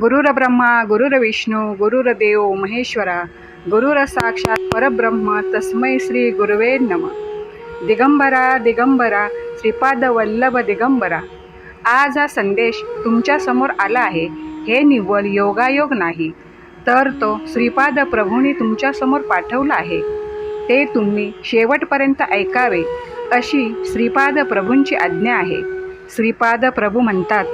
गुरुर्ब्रह्मा गुरुर्विष्णू गुरुरदेव महेश्वरा गुरुर साक्षात परब्रह्म तस्मै श्री गुरुवे नम. दिगंबरा दिगंबरा श्रीपाद वल्लभ दिगंबरा आज हा संदेश तुमच्यासमोर आला आहे. हे निव्वळ योगायोग नाही तर तो श्रीपाद प्रभूंनी तुमच्यासमोर पाठवला आहे. ते तुम्ही शेवटपर्यंत ऐकावे अशी श्रीपाद प्रभूंची आज्ञा आहे. श्रीपाद प्रभू म्हणतात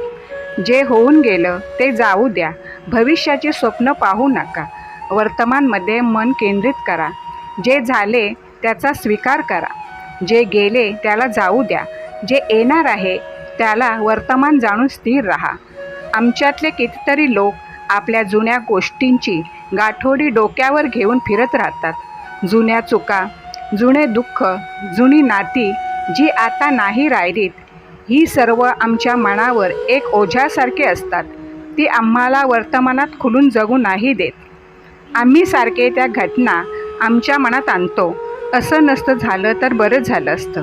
जे होऊन गेलं ते जाऊ द्या. भविष्याचे स्वप्न पाहू नका. वर्तमानमध्ये मन केंद्रित करा. जे झाले त्याचा स्वीकार करा. जे गेले त्याला जाऊ द्या. जे येणार आहे त्याला वर्तमान जाणून स्थिर राहा. आमच्यातले कितीतरी लोक आपल्या जुन्या गोष्टींची गाठोडी डोक्यावर घेऊन फिरत राहतात. जुन्या चुका जुने दुःख जुनी नाती जी आता नाही राहिलीत ही सर्व आमच्या मनावर एक ओझ्यासारखे असतात. ती आम्हाला वर्तमानात खुलून जगू नाही देत. आम्ही सारखे त्या घटना आमच्या मनात आणतो. असं नसतं झालं तर बरं झालं असतं.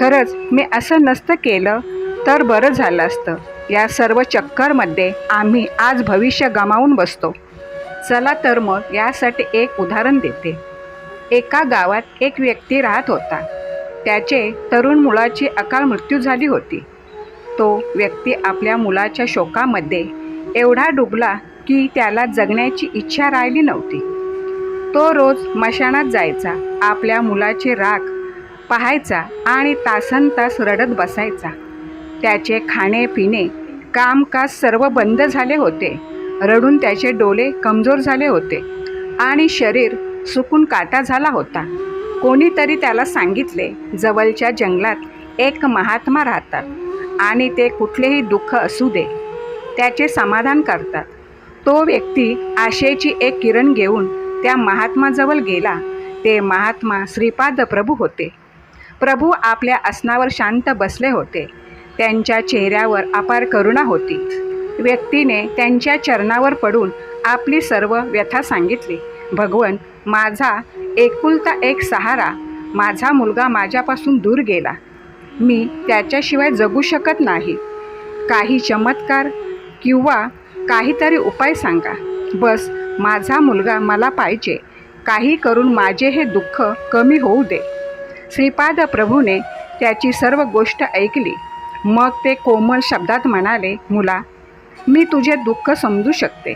खरंच मी असं नसतं केलं तर बरं झालं असतं. या सर्व चक्करमध्ये आम्ही आज भविष्य गमावून बसतो. चला तर मग यासाठी एक उदाहरण देते. एका गावात एक व्यक्ती राहत होता. त्याचे तरुण मुलाची अकाल मृत्यू झाली होती. तो व्यक्ती आपल्या मुलाच्या शोकामध्ये एवढा डुबला की त्याला जगण्याची इच्छा राहिली नव्हती. तो रोज मशाणात जायचा आपल्या मुलाचे राग पाहायचा आणि तासन तास रडत बसायचा. त्याचे खाणे पिणे कामकाज सर्व बंद झाले होते. रडून त्याचे डोळे कमजोर झाले होते आणि शरीर सुकून काटा झाला होता. कोणीतरी त्याला सांगितले जवळच्या जंगलात एक महात्मा राहतात आणि ते कुठलेही दुःख असू दे त्याचे समाधान करतात. तो व्यक्ती आशेची एक किरण घेऊन त्या महात्माजवळ गेला. ते महात्मा श्रीपाद प्रभू होते. प्रभू आपल्या आसनावर शांत बसले होते. त्यांच्या चेहऱ्यावर अपार करुणा होती. व्यक्तीने त्यांच्या चरणावर पडून आपली सर्व व्यथा सांगितली. भगवन माझा एकुलता एक सहारा माझा मुलगा माझ्यापासून दूर गेला. मी त्याच्याशिवाय जगू शकत नाही. काही चमत्कार किंवा काहीतरी उपाय सांगा. बस माझा मुलगा मला पाहिजे. काही करून माझे हे दुःख कमी होऊ दे. श्रीपाद प्रभूने त्याची सर्व गोष्ट ऐकली. मग ते कोमल शब्दात म्हणाले मुला मी तुझे दुःख समजू शकते.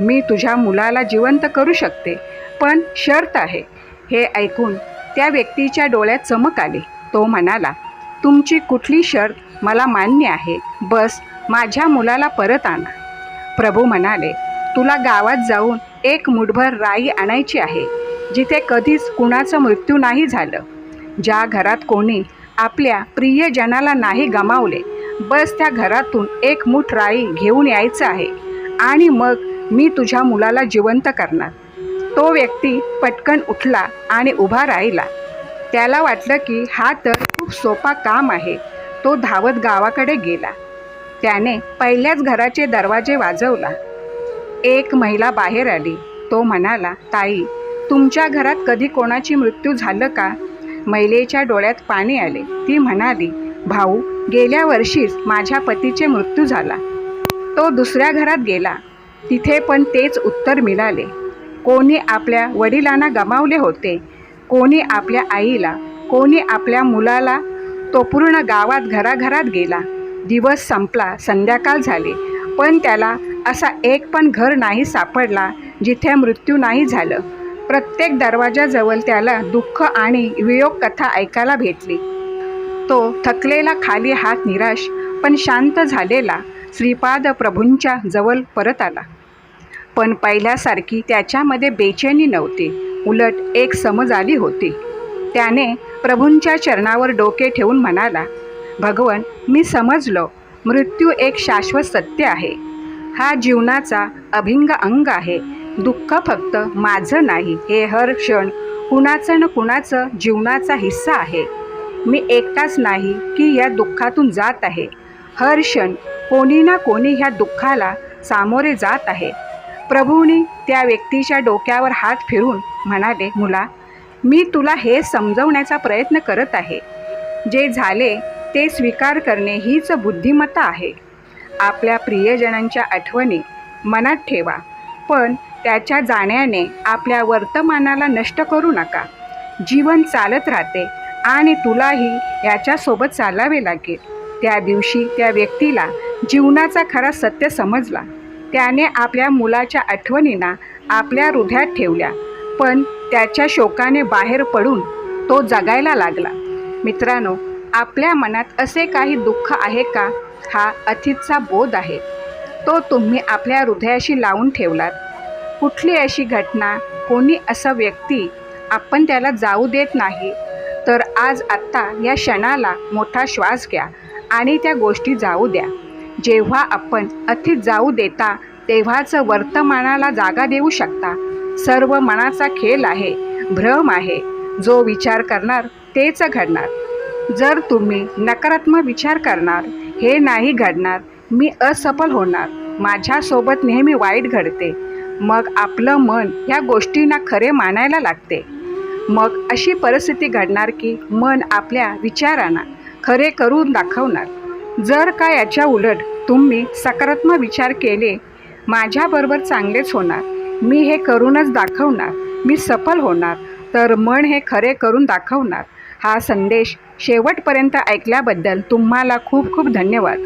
मी तुझ्या मुलाला जिवंत करू शकते. पण शर्त आहे हे ऐकून त्या व्यक्तीच्या डोळ्यात चमक आली. तो म्हणाला तुमची कुठली शर्त मला मान्य आहे. बस माझ्या मुलाला परत आणा. प्रभू म्हणाले तुला गावात जाऊन एक मुठभर राई आणायची आहे जिथे कधीच कुणाचं मृत्यू नाही झालं. ज्या घरात कोणी आपल्या प्रियजनाला नाही गमावले बस त्या घरातून एक मूठ राई घेऊन यायचं आहे. आणि मग मी तुझ्या मुलाला जिवंत करणार. तो व्यक्ती पटकन उठला आणि उभा राहिला. त्याला वाटलं की हा तर खूप सोपा काम आहे. तो धावत गावाकडे गेला. त्याने पहिल्याच घराचे दरवाजे वाजवला. एक महिला बाहेर आली. तो म्हणाला ताई तुमच्या घरात कधी कोणाची मृत्यू झालं का? महिलेच्या डोळ्यात पाणी आले. ती म्हणाली भाऊ गेल्या वर्षीच माझ्या पतीचे मृत्यू झाला. तो दुसऱ्या घरात गेला. तिथे पण तेच उत्तर मिळाले. कोणी आपल्या वडिलांना गमावले होते कोणी आपल्या आईला कोणी आपल्या मुलाला तो पूर्ण गावात घराघरात गेला. दिवस संपला संध्याकाळ झाले पण त्याला असा एक पण घर नाही सापडला जिथे मृत्यू नाही झालं. प्रत्येक दरवाजाजवळ त्याला दुःख आणि वियोग कथा ऐकायला भेटली. तो थकलेला खाली हात निराश पण शांत झालेला श्रीपाद प्रभूंच्या जवळ परत आला. पण पहिल्यासारखी त्याच्यामध्ये बेचैनी नव्हती. उलट एक समज आली होती. त्याने प्रभूंच्या चरणावर डोके ठेवून म्हणाला भगवन मी समजलो मृत्यू एक शाश्वत सत्य आहे. हा जीवनाचा अभिंग अंग आहे. दुःख फक्त माझं नाही हे हर क्षण कुणाचं न कुणाचं जीवनाचा हिस्सा आहे. मी एकटाच नाही की या दुःखातून जात आहे. हर क्षण कोणी ना कोणी ह्या दुःखाला सामोरे जात आहे. प्रभूंनी त्या व्यक्तीच्या डोक्यावर हात फिरून म्हणाले मुला मी तुला हे समजवण्याचा प्रयत्न करत आहे. जे झाले ते स्वीकार करणे हीच बुद्धिमत्ता आहे. आपल्या प्रियजनांच्या आठवणी मनात ठेवा पण त्याच्या जाण्याने आपल्या वर्तमानाला नष्ट करू नका. जीवन चालत राहते आणि तुलाही याच्यासोबत चालावे लागेल. त्या दिवशी त्या व्यक्तीला जीवनाचा खरा सत्य समजला. त्याने आपल्या मुलाच्या आठवणींना आपल्या हृदयात ठेवल्या. पण त्याच्या शोकाने बाहेर पडून तो जगायला लागला. मित्रांनो आपल्या मनात असे काही दुःख आहे का? हा अतीतचा बोध आहे. तो तुम्ही आपल्या हृदयाशी लावून ठेवलात. कुठली अशी घटना कोणी असं व्यक्ती आपण त्याला जाऊ देत नाही तर आज आत्ता या क्षणाला मोठा श्वास घ्या आणि त्या गोष्टी जाऊ द्या. जेव्हा आपण अतीत जाऊ देता तेव्हाच वर्तमानाला जागा देऊ शकता. सर्व मनाचा खेळ आहे भ्रम आहे. जो विचार करणार तेच घडणार. जर तुम्ही नकारात्मक विचार करणार हे नाही घडणार मी असफल होणार. माझ्यासोबत नेहमी वाईट घडते. मग आपलं मन या गोष्टींना खरे मानायला लागते. मग अशी परिस्थिती घडणार की मन आपल्या विचारांना खरे करून दाखवणार. जर का याच्या उलट तुम्ही सकारात्मक विचार केले माझ्याबरोबर चांगलेच होणार. मी हे करूनच दाखवणार. मी सफल होणार. तर मन हे खरे करून दाखवणार. हा संदेश शेवटपर्यंत ऐकल्याबद्दल तुम्हाला खूप खूप धन्यवाद.